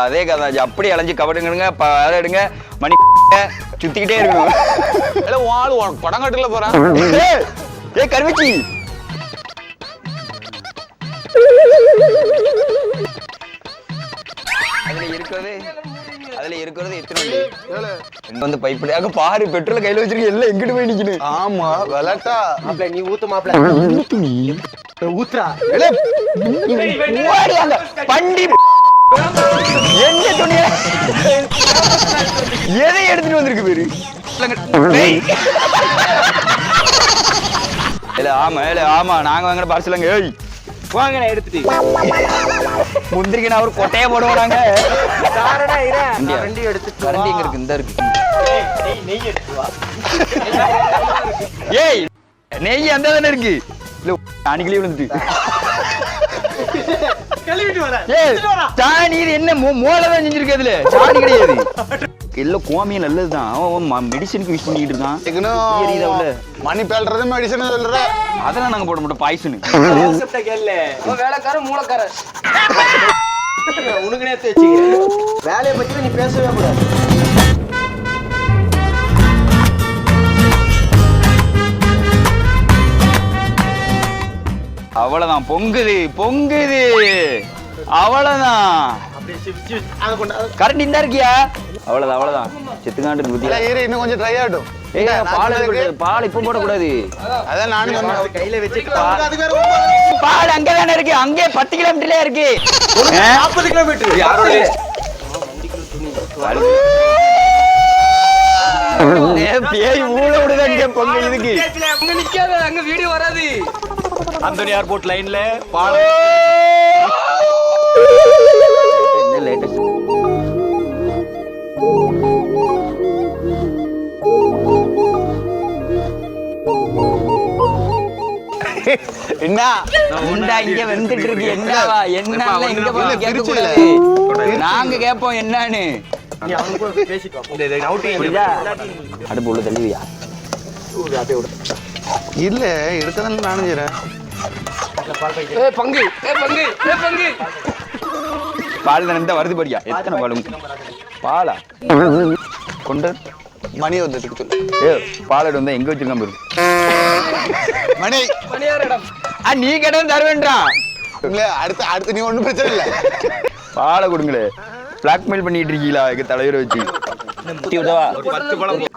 அதே கதை அப்படி அலைஞ்சு கபடுங்க எடுங்க மணி சுத்திக்கிட்டே இருக்கணும் இல்ல வாள் உனக்கு படம் கட்டுல போறேன் ஏய், ஏய் கருவச்சி அதுல இருக்கிறது அதுல இருக்கிறது எத்தனை வந்து பைப்பு அங்க பாரு பெட்ரோல் கையில வச்சிருக்க எல்லாம் எங்கிட்டு போய் நிக்கணும் ஆமா விளாட்டா மாப்பிள்ள நீ ஊத்து மாப்பிள்ள ஊத்துறா பண்டி எதை எடுத்துட்டு வந்திருக்கு பேரு. இல்ல ஆமா இல்ல ஆமா நாங்க வாங்கின பார்சலங்க ஏய். வாங்க நான் எடுத்துட்டு. முந்திரிக்கு நான் ஒரு கொட்டையை போடுவோம் நாங்க. ரெண்டையும் எடுத்துட்டு கரண்டி எங்க இருக்கு? இந்த இருக்கு. நெய் நெய் எடுத்து வா. ஏய் நெய் அந்த தானே இருக்கு. இல்ல அன்னைக்கிலே விழுந்துட்டு சாணி இது என்ன மோ மோளை தான் செஞ்சிருக்கு அதுல சாணி கிடையாது. எல்லாம் கோமியம் நல்லதுதான். அவன் மெடிசனுக்கு யூஸ் பண்ணிக்கிட்டு இருக்கான்? மணி பேல்றது மெடிசன் சொல்ற. அதெல்லாம் நாங்க போட மாட்டோம் பாய்சனு. வேலைக்காரன் மூலக்காரன் உனக்கு நேத்து வச்சுக்கிறேன். வேலையை பத்தி நீ பேசவே கூடாது. அவ்வளவுதான். பொங்குது பொங்குது. அவ்வளவுதான். கரண்ட் இந்த இருக்கியா? அவ்வளவுதான் அவ்வளவுதான். செத்துக்காண்டு பத்தியா இரு இன்னும் கொஞ்சம் ட்ரை ஆகட்டும். ஏய் பால்? பால் இப்ப போடக்கூடாது. அதான் நானும் கையில வச்சுட்டு பால். அங்க தானே இருக்கு? அங்கே பத்து கிலோமீட்டர்ல இருக்கு? நாற்பது கிலோமீட்டர் யாரோட பேய் ஊழ விடுது அங்க பொங்கல் இதுக்கு. அங்க நிக்காத அங்க வீடியோ வராது. அந்தோனி ஏர்போர்ட் லைன்ல பால என்ன? என்ன இங்க வந்துட்டு இருக்கு? என்னவா என்னன்னு இங்க போய் இல்ல, கேட்க கூடாது நாங்க கேட்போம் என்னன்னு. அடுப்பு உள்ள தள்ளுவியா? அப்படியே விடு. இல்ல இருக்கதானே நானும் செய்றேன். ஏ பங்கு. ஏ பங்கு. ஏ பங்கு. பால் தானே வருது படியா. எத்தனை பாலும் பாலா? கொண்டு. மணி வந்துட்டு சொல்லு. ஏ பாலட் வந்தா எங்க வச்சிருக்கான் பாரு. மணி. மணியார் இடம் ஆ நீ கேட்டது தருவேன்றா. இல்ல அடுத்து அடுத்து நீ ஒண்ணும் பிரச்சனை இல்ல. பாலை கொடுங்களே. பிளாக்மெயில் பண்ணிட்டு இருக்கீங்களா எங்க தலைவரை வச்சு?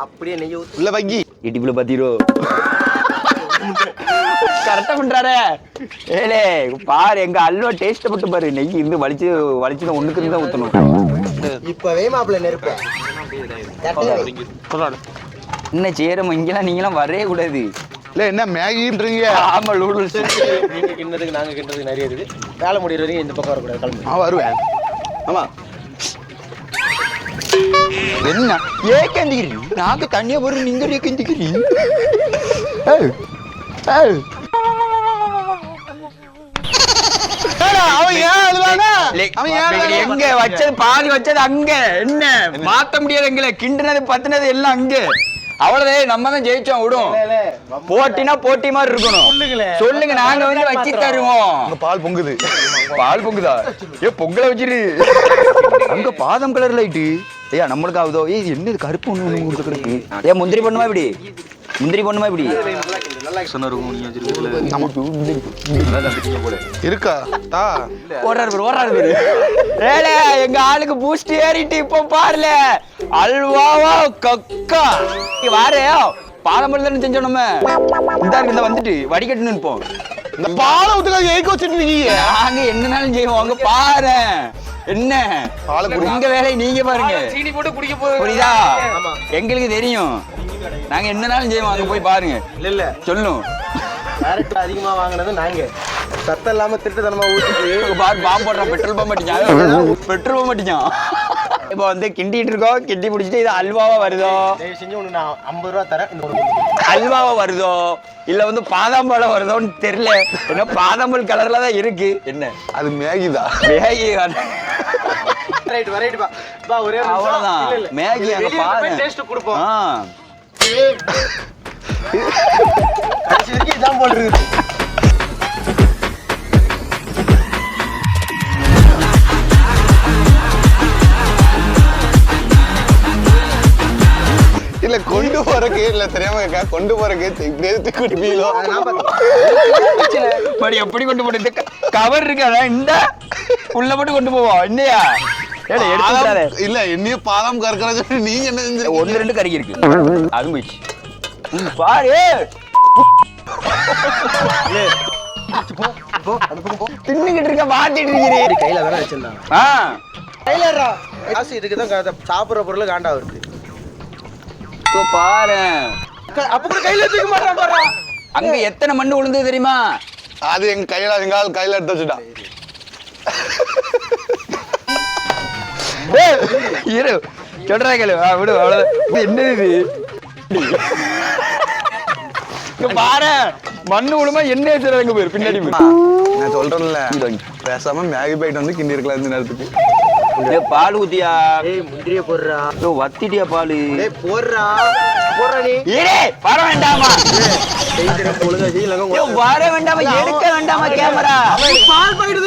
அப்படியே நெய் ஊத்து உள்ள வங்கி இடிப்புல பத்திரோ? கரெக்டா பண்றாரே. ஏலே பாரு எங்க அல்வா டேஸ்ட் மட்டும் பாரு. நெய் இருந்து வலிச்சு வலிச்சு ஒண்ணுக்கு இருந்து தான் ஊத்தணும். இப்பவே மாப்பிள்ள நெருப்ப. என்ன செய்யறோம் இங்கெல்லாம் நீங்களாம் வரவே கூடாது. இல்ல என்ன மேகின்றீங்க ஆமா நூடுல்ஸ் நீங்க கிண்ணதுக்கு நாங்க கிண்ணதுக்கு நிறைய இருக்கு வேலை முடியிற வரைக்கும் இந்த பக்கம் வரக்கூடாது. கிளம்பு. நான் வருவேன். ஆமா. என்ன? ஏக்கந்திக்கிறீ நாக்கு தண்ணியா போற நீங்க ஏன் அழுவானா? எங்க வச்சது? பாதி வச்சது அங்க. என்ன? மாத்த முடியாது எங்களை. கிண்டுனது பத்துனது எல்லாம் அங்க. அவ்வளவுதான் நம்ம தான் ஜெயிச்சோம் விடும். போட்டினா போட்டி மாதிரி இருக்கணும். சொல்லுங்க நாங்க வந்து வச்சு தருவோம். அங்க பால் பொங்குது. பால் பொங்குதா? ஏ பொங்கலை வச்சிரு அங்க பாதம் கலர் லைட்டு ஐயா நம்மளுக்கு ஆகுதோ ஏய் என்னது கருப்பு ஒண்ணு ஒண்ணு கொடுத்து கிடக்கு ஏன் முந்திரி பண்ணுமா இப்படி? முந்திரி பண்ணுமா இப்படி? இருக்கா? தா. ஓடுறாரு பேரு ஓடுறாரு பேரு. ஏலே எங்க ஆளுக்கு பூஸ்ட் ஏறிட்டு இப்போ பாருல. அல்வாவா கக்கா. வாரு. தானே செஞ்சோம் நம்ம. இந்த இந்த வந்துட்டு. வடிகட்டு நிற்போம் இந்த பாலை ஊத்துக்காக ஏக்க வச்சுட்டு நாங்க என்னனாலும் செய்வோம். அங்க பாரு. என்ன. உங்க வேலையை நீங்க பாருங்க. சீனி போட்டு குடிக்க போகுது. புரியுதா? எங்களுக்கு தெரியும். நாங்க என்னனாலும் செய்வோம் அங்க போய் பாருங்க. இல்ல இல்ல. சொல்லும் கேரட் அதிகமா வாங்கினது நாங்க. சத்தம் இல்லாம திருட்டுத்தனமா இங்க பாரு பாம்பு போடுறான் பெட்ரோல் பம்ப் அடிச்சான் பெட்ரோல் பம்ப் அடிச்சான். இப்போ வந்து கிண்டிட்டு இருக்கோம் கிண்டி பிடிச்சிட்டு இது அல்வாவா வருதோ? செஞ்சு உனக்கு நான் ஐம்பது ரூபா தரேன் அல்வாவா வருதோ? இல்ல வந்து பாதாம்பழம் வருதோன்னு தெரியல. என்ன பாதாம்பல் கலர்ல தான் இருக்கு. என்ன? அது மேகி ரைட் வெரைட்டி பா பா ஒரே இல்ல. மேகி அங்க வெளிய பாரு போய் taste கொடுப்போம். போட்டுருக்குது இல்ல கொண்டு போறக்கே இல்ல தெரியாம இருக்கா கொண்டு போறக்கே இப்படியே குடிப்பீங்களோ மறுபடி எப்படி கொண்டு போட்டு கவர் இருக்கு அதான் இந்த. உள்ள மட்டும் கொண்டு போவோம் இல்லையா இல்ல என்னையும் பாதாம் கறக்கிற சொல்லி நீங்க என்ன செஞ்சிருக்கீங்க? ஒன்று ரெண்டு கறி இருக்கு. அதுவும் போயிடுச்சு. பாரு தின்னுகிட்டு இருக்க மாட்டிட்டு இருக்கிறீ. கையில தானே வச்சிருந்தாங்க ஆ. கையிலடா காசு இதுக்கு தான் சாப்பிடுற பொருள் காண்டா வருது இப்போ பாரு. அப்ப கூட கையில தூக்க மாட்டான் பாரு. அங்க எத்தனை மண்ணு விழுந்தது தெரியுமா? அது எங்க கையில எங்க ஆள் கையில எடுத்து வச்சுட்டான். இரு. சொல்றா கேளு. ஆ, விடு அவ்வளவுதான். இது என்னது இது? பாரு. மண்ணு விழுமா என்ன வச்சுறாங்க போயிரு. பின்னாடி. நான் சொல்றேன்ல. பேசாம மேகி போயிட்டு வந்து கிண்டி இருக்கலாம் இந்த நேரத்துக்கு. பால் ஊத்தியா? ஏய் முந்திரிய போடுறா. ஏய், வத்திட்டியா பாலு? ஏய் போடுறா. வர வேண்டாமா? வர வேண்டாமா? எடுக்க வேண்டாமா கேமரா பால் பாக்கெட்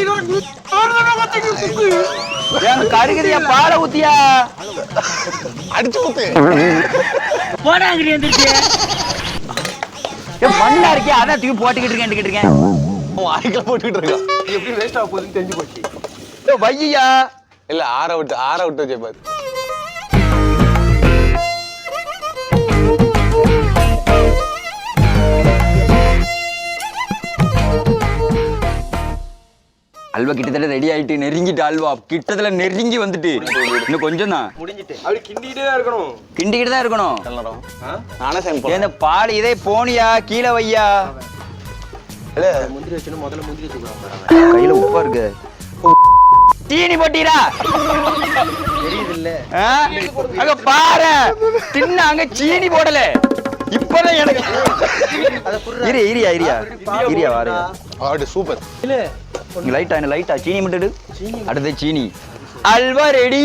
ஏன் கருகுதியா பாலை ஊத்தியா? அடிச்சு ஊத்து ஏய், மண்ணா இருக்கியா? அதான் தூக்கி போட்டுக்கிட்டு இருக்கேன் இருக்கேன். அவன் வாய்க்குல போட்டுக்கிட்டு இருக்கான் எப்படி வேஸ்ட் ஆக போகுதுன்னு தெரிஞ்சு போச்சு. ஏய், வையா இல்ல ஆற விட்டு ஆற விட்டு வச்சே பாரு அல்வா கிட்டத்தட்ட ரெடி ஆயிட்டு நெருங்கிட்டு அல்வா. கிட்டத்தட்ட நெருங்கி வந்துட்டு. இன்னும் கொஞ்சம் தான் முடிஞ்சிட்டு. அப்படி கிண்டிக்கிட்டே தான் இருக்கணும். கிண்டிக்கிட்டு தான் இருக்கணும். ஏன் இந்த பால் இதே போனியா கீழே வையா? இல்ல. முந்திரி வச்சுன்னு முதல்ல முந்திரி வச்சுக்கலாம். கையில உப்பா இருக்கு. தீனி போட்டீரா தெரியுது இல்ல ஆ? அங்க பாரு. தின்ன அங்க சீனி போடல. இப்பதான் எனக்கு அதை புடுறா இரியா இரியா. இரியா வாரு அப்படி சூப்பர். இல்ல. லைட்டா என்ன? லைட்டா சீனி மட்டும். அடுத்து சீனி அல்வா ரெடி